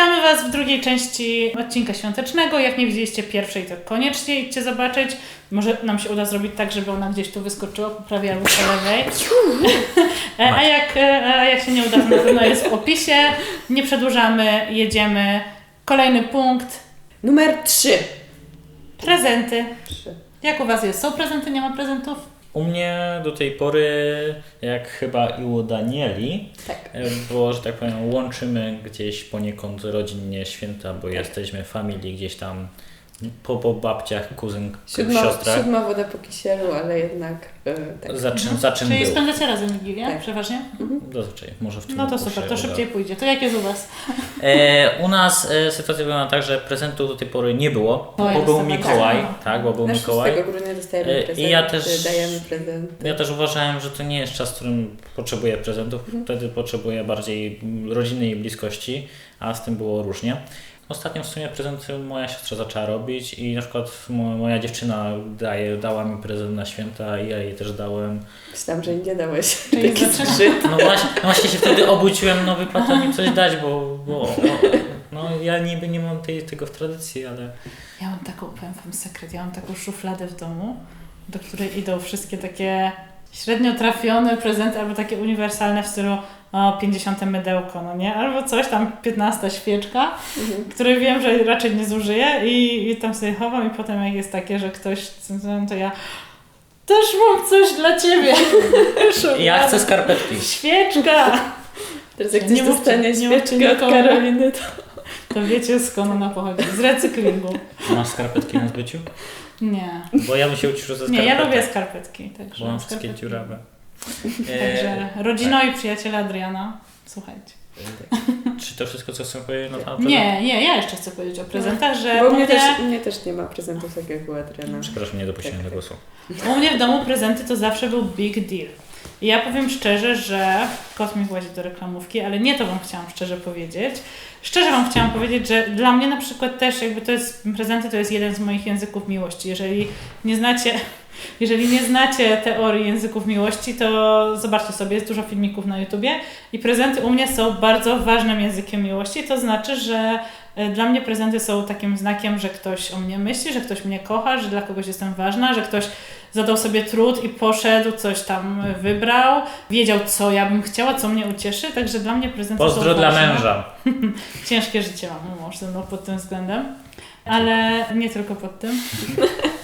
Witamy Was w drugiej części odcinka świątecznego. Jak nie widzieliście pierwszej, to koniecznie idźcie zobaczyć. Może nam się uda zrobić tak, żeby ona gdzieś tu wyskoczyła po prawej albo po lewej. E, A jak, e, a jak się nie uda, to na pewno jest w opisie. Nie przedłużamy, jedziemy. Kolejny punkt. Numer 3. Prezenty. Jak u Was jest? Są prezenty, nie ma prezentów? U mnie do tej pory, jak chyba i u Danieli, Tak. e, bo, że tak powiem, łączymy gdzieś poniekąd rodzinnie święta, bo jesteśmy familii gdzieś tam po, po babciach, kuzyn, Siódma, siostrach. siódma woda po kisielu, ale jednak e, tak. Za czym, za czym Czyli był? spędzacie razem Wigilię? Tak. Przeważnie? Zazwyczaj, może w tym No to super, to uda. szybciej pójdzie. To jak jest u Was? E, u nas e, sytuacja wygląda tak, że prezentów do tej pory nie było, O, bo był. Mikołaj, Tak. tak, bo był Na Mikołaj. 6 grudnia dostajemy E, i prezent, ja też- dajemy prezent. Ja też uważałem, że to nie jest czas, w którym potrzebuję prezentów. Wtedy potrzebuję bardziej rodziny i bliskości, a z tym było różnie. Ostatnio w sumie prezenty moja siostra zaczęła robić i na przykład mo- moja dziewczyna daje, dała mi prezent na święta i ja jej też dałem. Myślałam, że nie dałeś. Czyli Taki zgrzyt. No właśnie, no właśnie się wtedy obudziłem, no wypada mi coś dać, bo, bo no, ja niby nie mam tej, tego w tradycji, ale Ja mam taką, powiem Wam sekret, ja mam taką szufladę w domu, do której idą wszystkie takie średnio trafione prezenty, albo takie uniwersalne w stylu o, 50 mydełko, no nie? Albo coś tam, 15 świeczka, Mhm. które wiem, że raczej nie zużyję i, i tam sobie chowam i potem jak jest takie, że ktoś, to ja też mam coś dla Ciebie. ja chcę skarpetki. Świeczka! Teraz jak Nie ktoś dostanie nie mówcie świeczkę od nikomu. Karoliny, to To wiecie skąd ona pochodzi? Z recyklingu. Masz skarpetki na zbyciu? Nie. Bo ja bym się ucieszył ze Nie, skarpetek. ja lubię skarpetki. Także Bo mam wszystkie skarpetki. dziurawe. Także E, rodzino i przyjaciele Adriana, słuchajcie. Czy to wszystko, co chcę powiedzieć na temat Nie, nie, ja jeszcze chcę powiedzieć o prezentach, że bo u mnie też, u mnie też nie ma prezentów tak jak u Adriana. Przepraszam, nie dopuściłem Tak, do tak. głosu. u mnie w domu prezenty to zawsze był big deal. Ja powiem szczerze, że kot mi włazi do reklamówki, ale nie to Wam chciałam szczerze powiedzieć. Szczerze Wam chciałam powiedzieć, że dla mnie na przykład też jakby to jest, prezenty to jest jeden z moich języków miłości. Jeżeli nie znacie, jeżeli nie znacie teorii języków miłości, to zobaczcie sobie, jest dużo filmików na YouTubie i prezenty u mnie są bardzo ważnym językiem miłości. To znaczy, że e, dla mnie prezenty są takim znakiem, że ktoś o mnie myśli, że ktoś mnie kocha, że dla kogoś jestem ważna, że ktoś zadał sobie trud i poszedł, coś tam wybrał, wiedział, co ja bym chciała, co mnie ucieszy, także dla mnie prezenty Pozdro dla męża. Ciężkie życie mam mąż ze mną pod tym względem, ale nie tylko pod tym.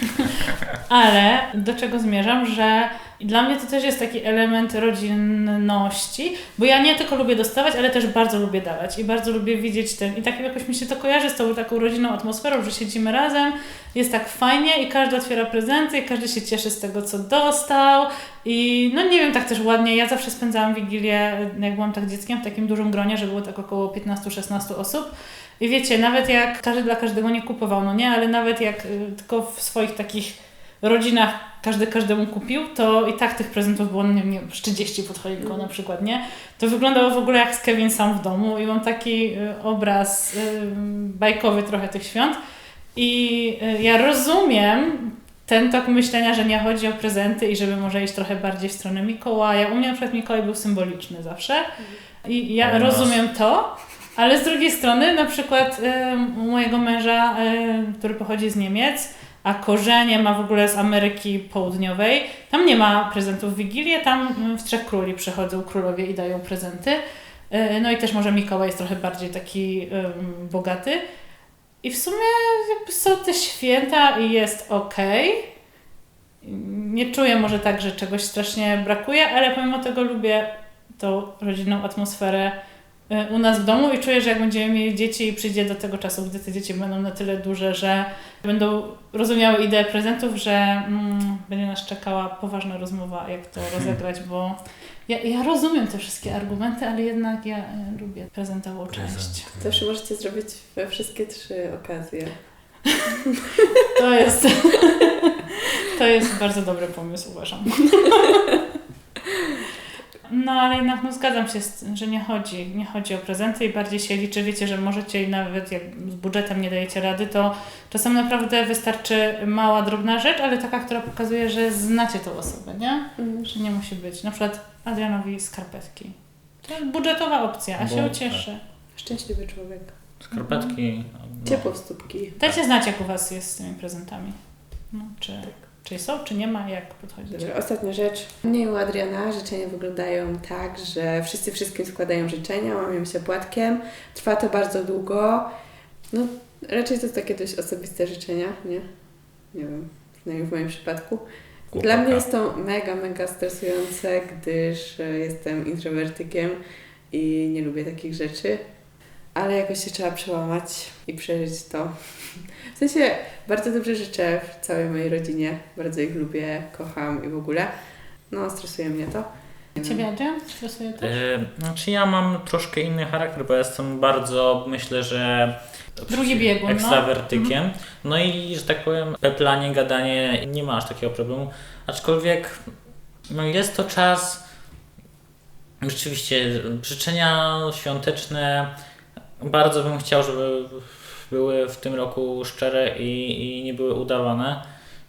ale do czego zmierzam, że dla mnie to też jest taki element rodzinności, bo ja nie tylko lubię dostawać, ale też bardzo lubię dawać i bardzo lubię widzieć ten. I tak jakoś mi się to kojarzy z tą taką rodzinną atmosferą, że siedzimy razem, jest tak fajnie i każdy otwiera prezenty i każdy się cieszy z tego, co dostał. I no nie wiem, tak też ładnie. Ja zawsze spędzałam Wigilię, jak byłam tak dzieckiem, w takim dużym gronie, że było tak około 15-16 osób. I wiecie, nawet jak każdy dla każdego nie kupował, no nie, ale nawet jak y, tylko w swoich takich rodzinach każdy każdemu kupił, to i tak tych prezentów było, nie wiem, z 30 pod choinką na przykład, nie? To wyglądało w ogóle jak z Kevin sam w domu i mam taki y, obraz y, bajkowy trochę tych świąt. I y, ja rozumiem ten tok myślenia, że nie chodzi o prezenty i żeby może iść trochę bardziej w stronę Mikołaja. U mnie na przykład Mikołaj był symboliczny zawsze i ja rozumiem to, ale z drugiej strony na przykład y, mojego męża, y, który pochodzi z Niemiec, a korzenie ma w ogóle z Ameryki Południowej, tam nie ma prezentów w Wigilię, tam y, w Trzech Króli przychodzą królowie i dają prezenty. Y, No i też może Mikołaj jest trochę bardziej taki ym, bogaty. I w sumie są te święta i jest okej. Nie czuję może tak, że czegoś strasznie brakuje, ale pomimo tego lubię tą rodzinną atmosferę u nas w domu i czuję, że jak będziemy mieli dzieci i przyjdzie do tego czasu, gdy te dzieci będą na tyle duże, że będą rozumiały ideę prezentów, że mm, będzie nas czekała poważna rozmowa, jak to rozegrać, bo ja, ja rozumiem te wszystkie argumenty, ale jednak ja y, lubię prezentową część. Zawsze możecie zrobić we wszystkie trzy okazje. To jest, to jest bardzo dobry pomysł, uważam. No ale jednak no, zgadzam się, z, tym, że nie chodzi, nie chodzi o prezenty i bardziej się liczy, wiecie, że możecie i nawet jak z budżetem nie dajecie rady, to czasem naprawdę wystarczy mała, drobna rzecz, ale taka, która pokazuje, że znacie tą osobę, nie? Mhm. Że nie musi być. Na przykład Adrianowi skarpetki. To jest budżetowa opcja, a Bo- się ucieszy. Szczęśliwy człowiek. Skarpetki. no. Ciepło w stópki. Dajcie znać, jak u Was jest z tymi prezentami. No, czy, Tak. Czy są, czy nie ma, jak podchodzić. Ostatnia rzecz. U mnie i u Adriana życzenia wyglądają tak, że wszyscy wszystkim składają życzenia, łamią się płatkiem. Trwa to bardzo długo. No, raczej to takie dość osobiste życzenia, nie? Nie wiem, przynajmniej w moim przypadku. Dla mnie jest to mega, mega stresujące, gdyż e, jestem introwertykiem i nie lubię takich rzeczy. Ale jakoś się trzeba przełamać i przeżyć to. W sensie bardzo dobrze życzę w całej mojej rodzinie. Bardzo ich lubię, kocham i w ogóle. No, stresuje mnie to. Ciebie. Adrian? Stresuje też? E, Znaczy ja mam troszkę inny charakter, bo jestem bardzo, myślę, że Drugi biegun, no. ekstrawertykiem. No i, że tak powiem, peplanie, gadanie nie ma aż takiego problemu. Aczkolwiek no jest to czas rzeczywiście życzenia świąteczne. Bardzo bym chciał, żeby były w tym roku szczere i, i nie były udawane.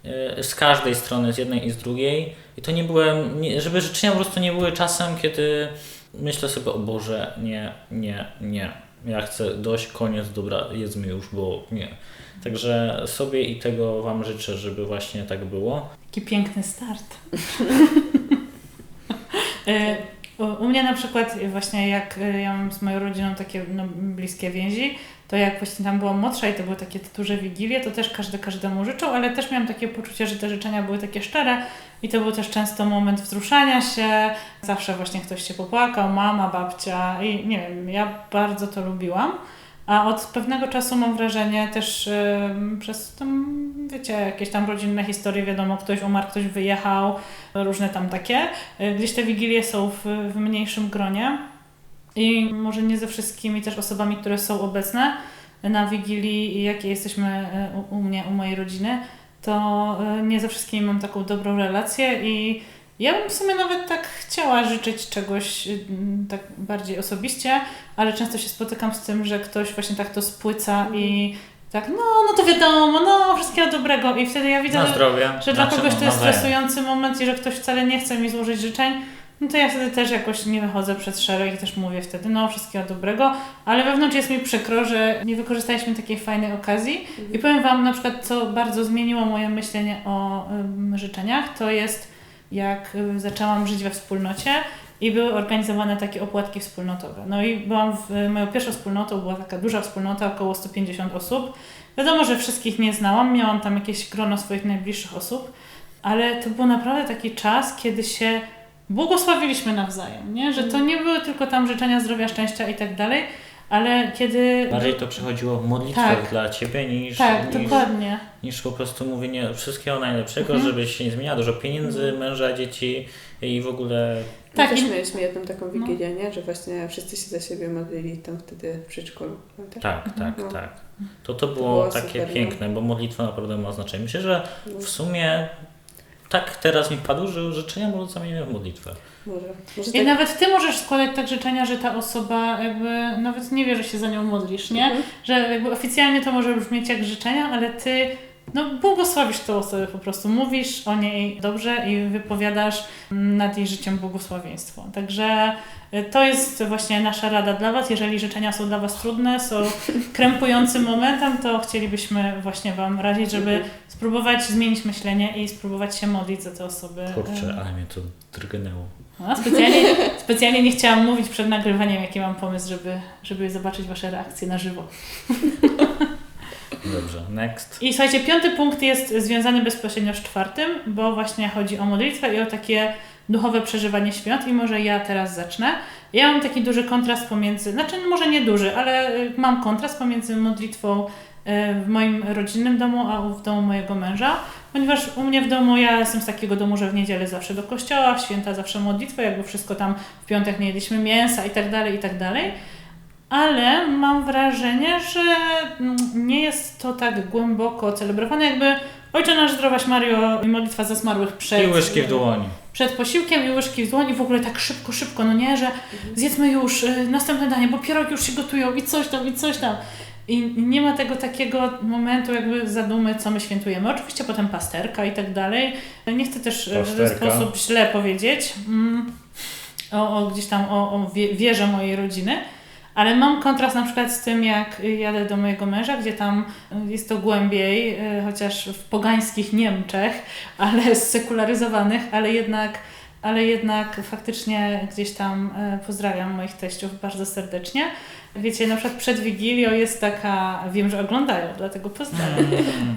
e, Z każdej strony, z jednej i z drugiej. I to nie byłem, nie, żeby życzenia po prostu nie były czasem, kiedy myślę sobie, o Boże, nie, nie, nie. Ja chcę dość, koniec, dobra, jedzmy już, bo nie. Także sobie i tego Wam życzę, żeby właśnie tak było. Jaki piękny start. U- mnie na przykład właśnie jak e, ja mam z moją rodziną takie no, bliskie więzi, to jak właśnie tam byłam młodsza i to były takie duże wigilie, to też każdy każdemu życzył, ale też miałam takie poczucie, że te życzenia były takie szczere i to był też często moment wzruszania się, zawsze właśnie ktoś się popłakał, mama, babcia i nie wiem, ja bardzo to lubiłam. A od pewnego czasu mam wrażenie też em, przez tam, wiecie, jakieś tam rodzinne historie, wiadomo, ktoś umarł, ktoś wyjechał, różne tam takie. Y, Gdzieś te wigilie są w, w mniejszym gronie i może nie ze wszystkimi też osobami, które są obecne na wigilii, jakie jesteśmy y, u, u mnie, u mojej rodziny, to y, nie ze wszystkimi mam taką dobrą relację i ja bym w sumie nawet tak chciała życzyć czegoś y, tak bardziej osobiście, ale często się spotykam z tym, że ktoś właśnie tak to spłyca i tak, no, no to wiadomo, no, wszystkiego dobrego. I wtedy ja widzę, że, zdrowie. że dla Znaczy, kogoś no, to jest nawzajem. stresujący moment i że ktoś wcale nie chce mi złożyć życzeń, no to ja wtedy też jakoś nie wychodzę przed szereg i też mówię wtedy, no, wszystkiego dobrego, ale wewnątrz jest mi przykro, że nie wykorzystaliśmy takiej fajnej okazji. I powiem Wam na przykład, co bardzo zmieniło moje myślenie o ym, życzeniach, to jest jak y, zaczęłam żyć we wspólnocie i były organizowane takie opłatki wspólnotowe. No i byłam w, moją pierwszą wspólnotą była taka duża wspólnota, około 150 osób. Wiadomo, że wszystkich nie znałam, miałam tam jakieś grono swoich najbliższych osób, ale to był naprawdę taki czas, kiedy się błogosławiliśmy nawzajem, nie? Że to nie były tylko tam życzenia zdrowia, szczęścia i tak dalej, ale kiedy... Bardziej to przechodziło w modlitwę Tak. dla Ciebie niż, Tak, niż, dokładnie. niż po prostu mówienie wszystkiego najlepszego, Mhm. żebyś się nie zmieniała, dużo pieniędzy, męża, dzieci i w ogóle Tak, Tak, My też i- mieliśmy jedną taką wigilię, nie? Że właśnie wszyscy się za siebie modlili tam wtedy w przedszkolu. Pamiętasz? tak, tak, No. tak. To to było, było takie super, no. piękne, bo modlitwa naprawdę ma znaczenie. Myślę, że No, w sumie tak teraz mi padło, że życzenia może zamienimy w modlitwę. może. może I tak, nawet ty możesz składać tak życzenia, że ta osoba jakby nawet nie wie, że się za nią modlisz, nie? Mhm. Że jakby oficjalnie to może brzmieć jak życzenia, ale ty no, błogosławisz tę osobę po prostu. Mówisz o niej dobrze i wypowiadasz nad jej życiem błogosławieństwo. Także y, to jest właśnie nasza rada dla Was. Jeżeli życzenia są dla Was trudne, są krępującym momentem, to chcielibyśmy właśnie Wam radzić, żeby spróbować zmienić myślenie i spróbować się modlić za te osoby. Kurczę, Y, ale mnie to drgnęło. no, specjalnie, specjalnie nie chciałam mówić przed nagrywaniem, jaki mam pomysł, żeby, żeby zobaczyć Wasze reakcje na żywo. Dobrze, next. I słuchajcie, piąty punkt jest związany bezpośrednio z czwartym, bo właśnie chodzi o modlitwę i o takie duchowe przeżywanie świąt i może ja teraz zacznę. Ja mam taki duży kontrast pomiędzy, znaczy może nie duży, ale y, mam kontrast pomiędzy modlitwą y, w moim rodzinnym domu, a w domu mojego męża, ponieważ u mnie w domu, ja jestem z takiego domu, że w niedzielę zawsze do kościoła, w święta zawsze modlitwa, jakby wszystko tam w piątek nie jedliśmy mięsa i tak dalej, i tak dalej. Ale mam wrażenie, że mm, nie jest to tak głęboko celebrowane, jakby Ojcze nasz zdrowaś Mario i modlitwa za zmarłych przed, I łyżki w dłoni. przed posiłkiem i łyżki w dłoni, w ogóle tak szybko, szybko, no nie, że zjedzmy już y, następne danie, bo pierogi już się gotują i coś tam, i coś tam. I nie ma tego takiego momentu jakby zadumy, co my świętujemy. Oczywiście potem pasterka i tak dalej. Nie chcę też y, w ten Pasterka. sposób źle powiedzieć mm, o, o gdzieś tam o, o wie, wierze mojej rodziny, Ale mam kontrast na przykład z tym, jak jadę do mojego męża, gdzie tam jest to głębiej, y, chociaż w pogańskich Niemczech, ale sekularyzowanych, ale jednak, ale jednak faktycznie gdzieś tam y, pozdrawiam moich teściów bardzo serdecznie. Wiecie, na przykład przed Wigilią jest taka, wiem, że oglądają, dlatego pozdrawiam.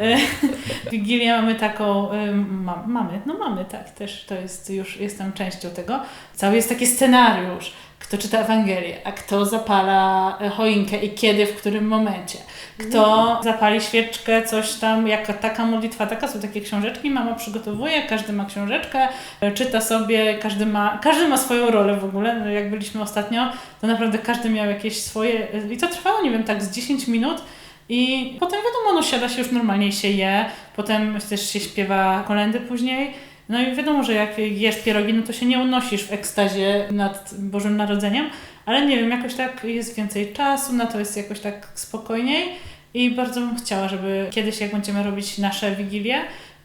Mm. Wigilię mamy taką, ma, mamy, no mamy, tak, też to jest, już jestem częścią tego. Cały jest taki scenariusz, kto czyta Ewangelię, a kto zapala e, choinkę i kiedy, w którym momencie. Kto zapali świeczkę, coś tam, jaka taka modlitwa, taka, są takie książeczki, mama przygotowuje, każdy ma książeczkę, e, czyta sobie, każdy ma, każdy ma swoją rolę w ogóle. No, Jak byliśmy ostatnio, to naprawdę każdy miał jakieś swoje, e, i to trwało, nie wiem, tak z 10 minut, i potem wiadomo, no siada się już normalnie się je, potem też się śpiewa kolendy później. No i wiadomo, że jak jesz pierogi, no to się nie unosisz w ekstazie nad Bożym Narodzeniem, ale nie wiem, jakoś tak jest więcej czasu, na to jest jakoś tak spokojniej i bardzo bym chciała, żeby kiedyś jak będziemy robić nasze wigilie,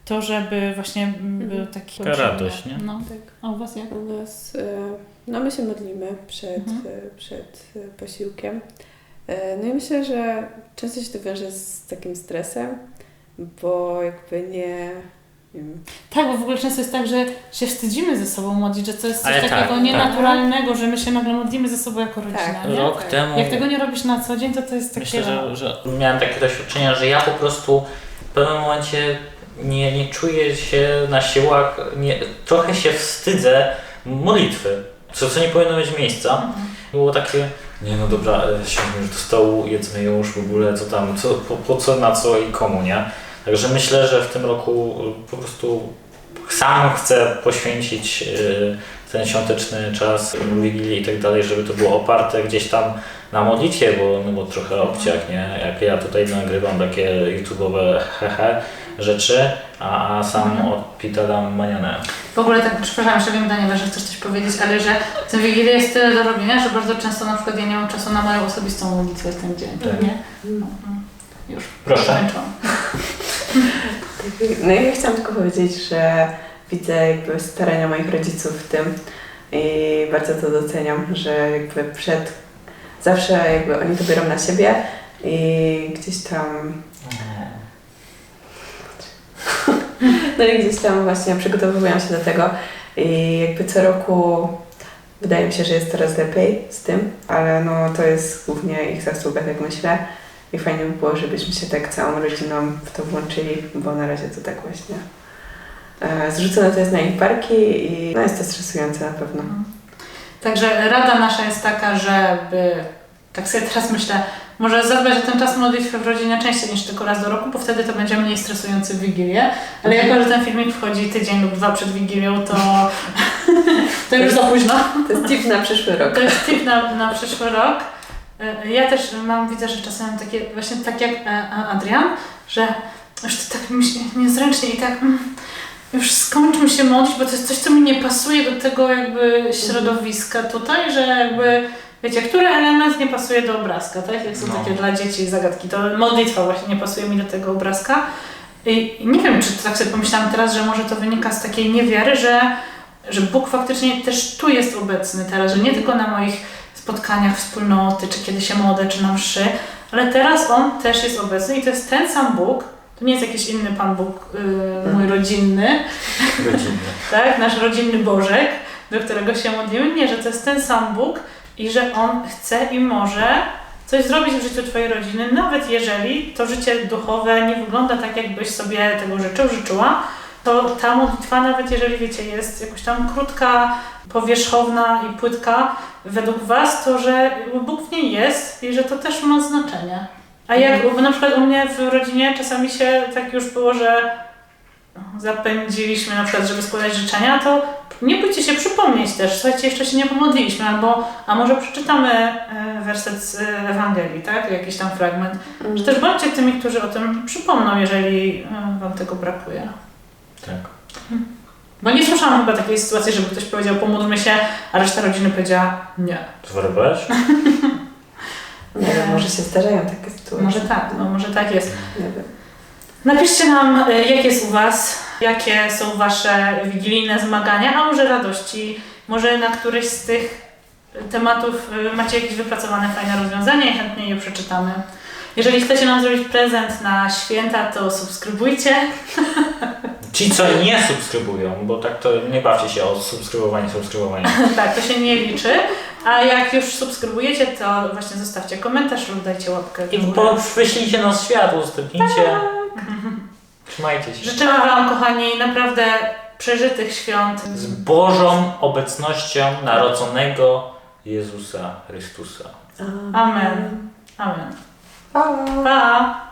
to żeby właśnie był taki... Taka radość, nie? No tak. A u Was jak? U nas, e, no my się modlimy przed, Mhm. e, przed e, posiłkiem. No i myślę, że często się to wiąże z takim stresem, bo jakby nie, Tak, bo w ogóle często jest tak, że się wstydzimy ze sobą modlić, że to jest coś Ale tak, takiego tak. nienaturalnego, że my się nagle modlimy ze sobą jako rodzina, Tak. nie? Rok Tak. temu Jak tego nie robisz na co dzień, to to jest takie... myślę, że, że miałem takie doświadczenia, że ja po prostu w pewnym momencie nie, nie czuję się na siłach, nie, trochę się wstydzę modlitwy, co, co nie powinno mieć miejsca. Mhm. Było takie, nie no dobra, e, siądźmy już do stołu, jedzmy już w ogóle, co tam, co, po, po co, na co i komu, nie? Także myślę, że w tym roku e, po prostu sam chcę poświęcić e, ten świąteczny czas, Wigilii i tak dalej, żeby to było oparte gdzieś tam na modlitwie, bo, no bo trochę obciach, nie? Jak ja tutaj nagrywam takie YouTube'owe hehe rzeczy, a, a sam Mhm. odpitalam manianę. W ogóle tak, przepraszam, że wiem Daniela, że chcesz coś powiedzieć, ale że w tym Wigilię jest tyle do robienia, że bardzo często na przykład ja nie mam czasu na moją osobistą modlitwę w ten dzień, Tak. nie? No, no. Już, Proszę. No i ja chciałam tylko powiedzieć, że widzę jakby starania moich rodziców w tym i bardzo to doceniam, że jakby przed, zawsze jakby oni to biorą na siebie i gdzieś tam, no i gdzieś tam właśnie przygotowują się do tego i jakby co roku wydaje mi się, że jest coraz lepiej z tym, ale no to jest głównie ich zasługa, tak myślę. I fajnie by było, żebyśmy się tak całą rodziną w to włączyli, bo na razie to tak właśnie e, zrzucone to jest na ich barki i no jest to stresujące na pewno. Także rada nasza jest taka, żeby, tak sobie teraz myślę, może zadbać o ten czas modlitwy w rodzinie częściej niż tylko raz do roku, bo wtedy to będzie mniej stresujący w Wigilię. Ale jako, że ten filmik wchodzi tydzień lub dwa przed Wigilią, to, to już za późno. To jest tip na przyszły rok. To jest tip na, na przyszły rok. E, Ja też mam, widzę, że czasem takie, właśnie tak jak e, Adrian, że już to tak mi się niezręcznie i tak mm, już skończmy się modlić, bo to jest coś, co mi nie pasuje do tego jakby środowiska tutaj, że jakby Wiecie, który element nie pasuje do obrazka, tak? Jak są No. takie dla dzieci zagadki, to modlitwa właśnie nie pasuje mi do tego obrazka. I nie wiem, czy tak sobie pomyślałam teraz, że może to wynika z takiej niewiary, że, że Bóg faktycznie też tu jest obecny teraz, że nie tylko na moich spotkaniach wspólnoty, czy kiedy się modlę, czy na mszy, ale teraz On też jest obecny i to jest ten sam Bóg, to nie jest jakiś inny Pan Bóg, yy, mój rodzinny, Rodzinny. tak, nasz rodzinny Bożek, do którego się modlimy. Nie, że to jest ten sam Bóg i że On chce i może coś zrobić w życiu Twojej rodziny, nawet jeżeli to życie duchowe nie wygląda tak, jakbyś sobie tego życzył, życzyła, to ta modlitwa, nawet jeżeli wiecie, jest jakoś tam krótka, powierzchowna i płytka według Was, to że Bóg w niej jest i że to też ma znaczenie. A jak bo na przykład u mnie w rodzinie czasami się tak już było, że zapędziliśmy na przykład, żeby składać życzenia, to nie bójcie się przypomnieć też, słuchajcie, jeszcze się nie pomodliliśmy, albo a może przeczytamy e, werset z e, Ewangelii, tak? Jakiś tam fragment. Że też bądźcie tymi, którzy o tym przypomną, jeżeli e, Wam tego brakuje. Tak. Bo nie słyszałam chyba takiej sytuacji, żeby ktoś powiedział pomódlmy się, a reszta rodziny powiedziała nie. Zwariowałeś? Nie wiem, może się zdarzają takie sytuacje. Może tak, no może tak jest. Nie wiem. Napiszcie nam, y, jak jest u Was, jakie są Wasze wigilijne zmagania, a może radości, może na któreś z tych tematów y, macie jakieś wypracowane fajne rozwiązania i chętnie je przeczytamy. Jeżeli chcecie nam zrobić prezent na święta, to subskrybujcie. Ci, co nie subskrybują, bo tak to nie bawcie się o subskrybowanie, subskrybowanie. tak, to się nie liczy. A jak już subskrybujecie, to właśnie zostawcie komentarz lub dajcie łapkę w I wyślijcie nas świat, udostępnijcie. Trzymajcie się. Życzymy Wam, kochani, naprawdę przeżytych świąt. Z Bożą obecnością narodzonego Jezusa Chrystusa. Amen. Amen. Pa! Pa!